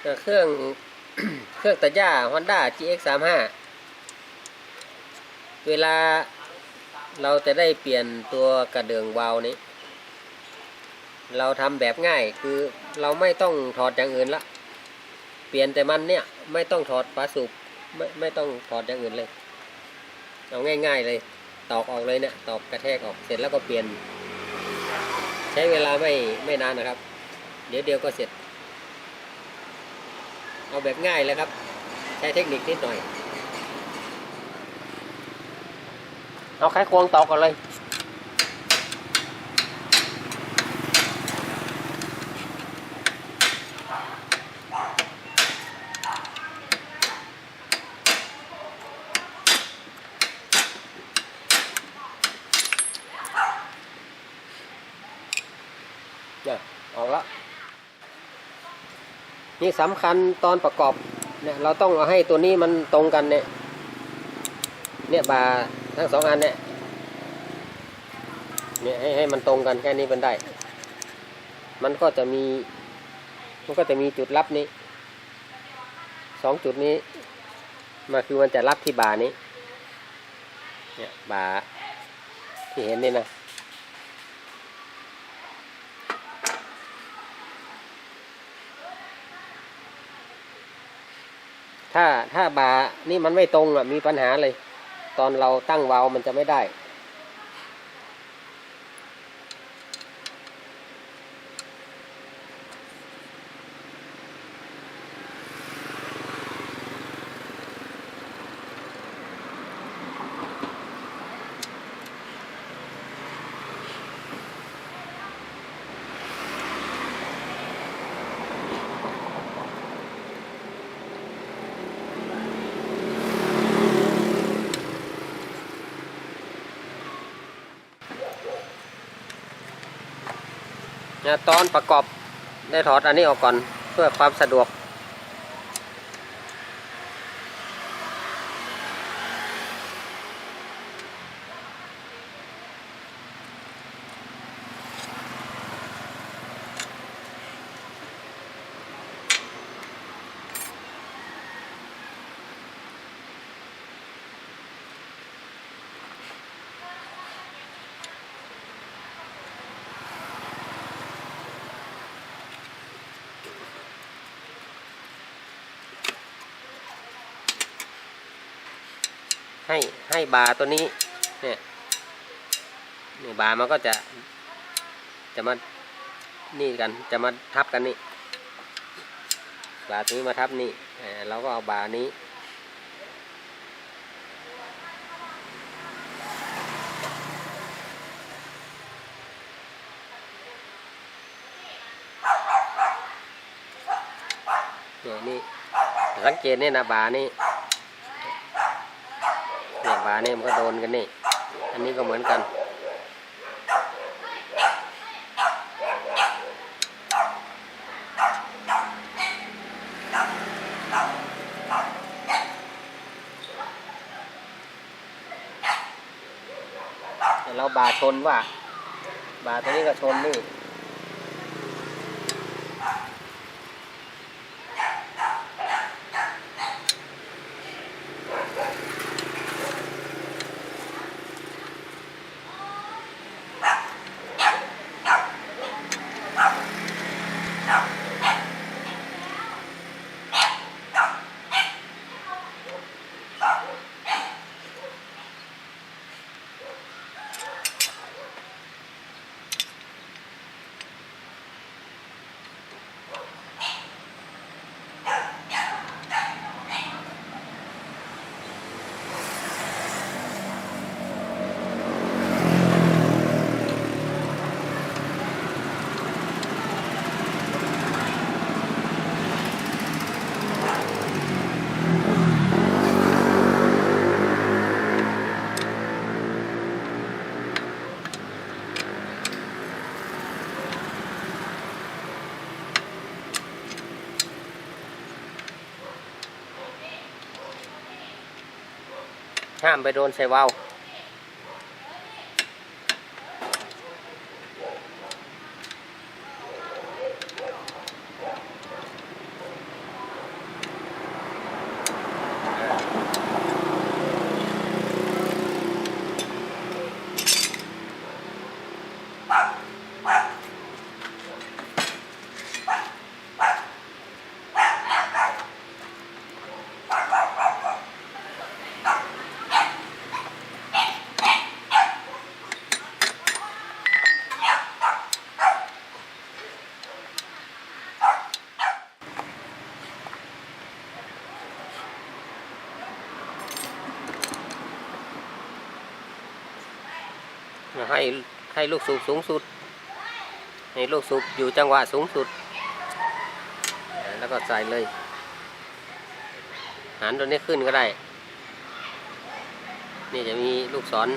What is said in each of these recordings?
เครื่องเครื่องตัดหญ้า Honda GX 3 5 เวลาเราจะได้เปลี่ยนตัวกระเดื่องวาล์วนี้ เราทำแบบง่ายคือเราไม่ต้องถอดอย่างอื่นละ เปลี่ยนแต่มันเนี่ย ไม่ต้องถอดฝาสูบไม่ไม่ต้องถอดอย่างอื่นเลย เอาง่าย ๆ เลย ตอกออกเลยเนี่ยตอกกระแทกออกเสร็จแล้วก็เปลี่ยน ใช้เวลาไม่ไม่นานนะครับ เดี๋ยวเดียวก็เสร็จ เอาแบบง่ายเลยครับ ใช้เทคนิคนิดหน่อย เอาไขควงตอกก่อนเลยเนี่ยออกแล้ว นี่สำคัญตอนประกอบเนี่ยเราต้องเอาให้ตัวนี้มันตรงกันเนี่ย เนี่ยบาทั้งสองอันเนี่ยเนี่ยให้ให้มันตรงกันแค่นี้มันได้ มันก็จะมี มันก็จะมีจุดรับนี้สองจุดนี้มาคือมันจะรับที่บานี้ เนี่ยบาที่เห็นนี่นะ ถ้าถ้าบานี่มันไม่ตรงอะมีปัญหาเลย ตอนเราตั้งวาล์วมันจะไม่ได้ ตอนประกอบได้ถอดอันนี้ออกก่อนเพื่อความสะดวก ให้ให้บาตัวนี้เนี่ยนี่บามันก็จะ จะมานี่กันจะมาทับกันนี่บาตัวนี้มาทับนี่เราก็เอาบานี้เนี่ยนี่สังเกตเนี่ยนะบานี่ เนี่ยบาเนี่ยมันก็โดนกันนี่ อันนี้ก็เหมือนกันเราบาชนว่า บาตัวนี้ก็ชนนี่ ห้ามไปโดนใส่วาว ให้ให้ลูกสูบสูงสุด ให้ลูกสูบอยู่จังหวะสูงสุด แล้วก็ใส่เลย หันตัวนี้ขึ้นก็ได้ นี่จะมีลูกศร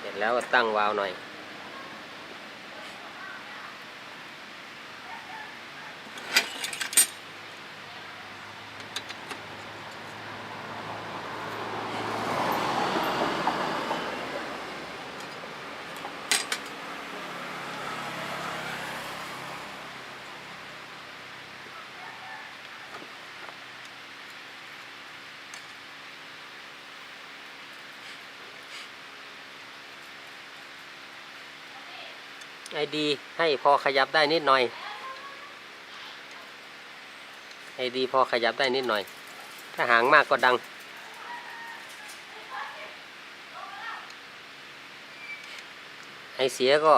เสร็จแล้วก็ตั้งวาล์วหน่อย ไอดีให้พอขยับได้นิดหน่อยไอดีพอขยับได้นิดหน่อย ถ้าหางมากก็ดัง ไอเสียก็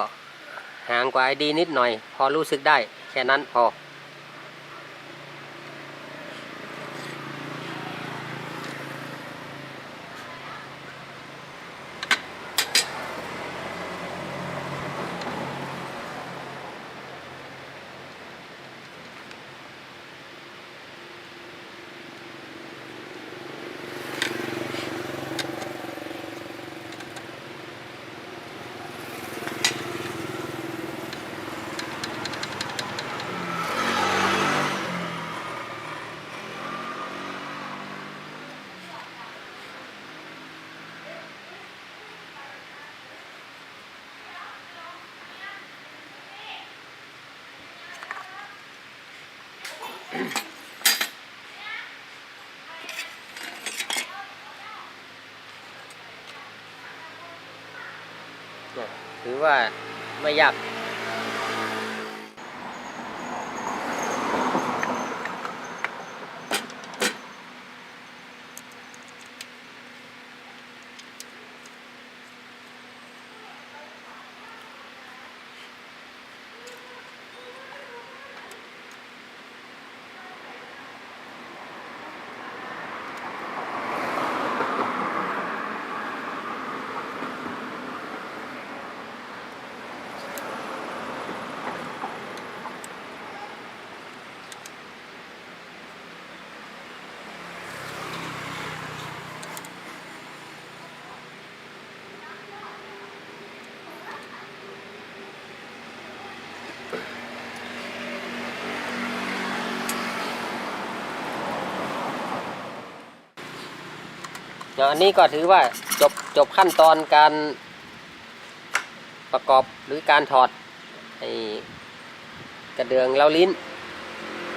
ห่างกว่าไอดีนิดหน่อย พอรู้สึกได้แค่นั้นพอ ถือว่าไม่ยาก อันนี้ก็ถือว่าจบจบขั้นตอนการประกอบหรือการถอดไอ้กระเดืองเล้าลิ้น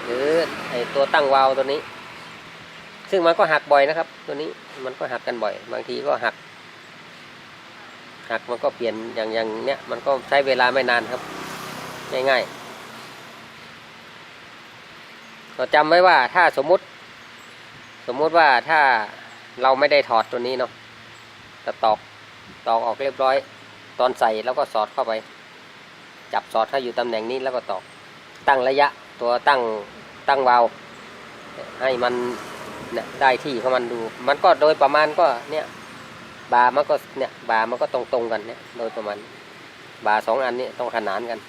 หรือไอ้ตัวตั้งวาล์วตัวนี้ ซึ่งมันก็หักบ่อยนะครับ ตัวนี้มันก็หักกันบ่อย บางทีก็หัก หักมันก็เปลี่ยนอย่างอย่างเนี้ยมันก็ใช้เวลาไม่นานครับ ง่ายๆเราจำไว้ว่าถ้าสมมุติ สมมุติว่าถ้า เราไม่ได้ถอดตัวนี้เนาะแต่ตอกตอกออกเรียบร้อย ตอนใส่แล้วก็สอดเข้าไป จับสอดถ้อยู่ตำแหน่งนี้แล้วก็ตอก ตั้งระยะตัวตั้งตั้งวาลให้มันเนี่ยได้ที่ของมันดู มันก็โดยประมาณก็เนี่ยบามันก็เนี่ยบามันก็ตรงตรงๆกันเนี่ยโดยประมาณบาสองอันนี้ต้องขนานกัน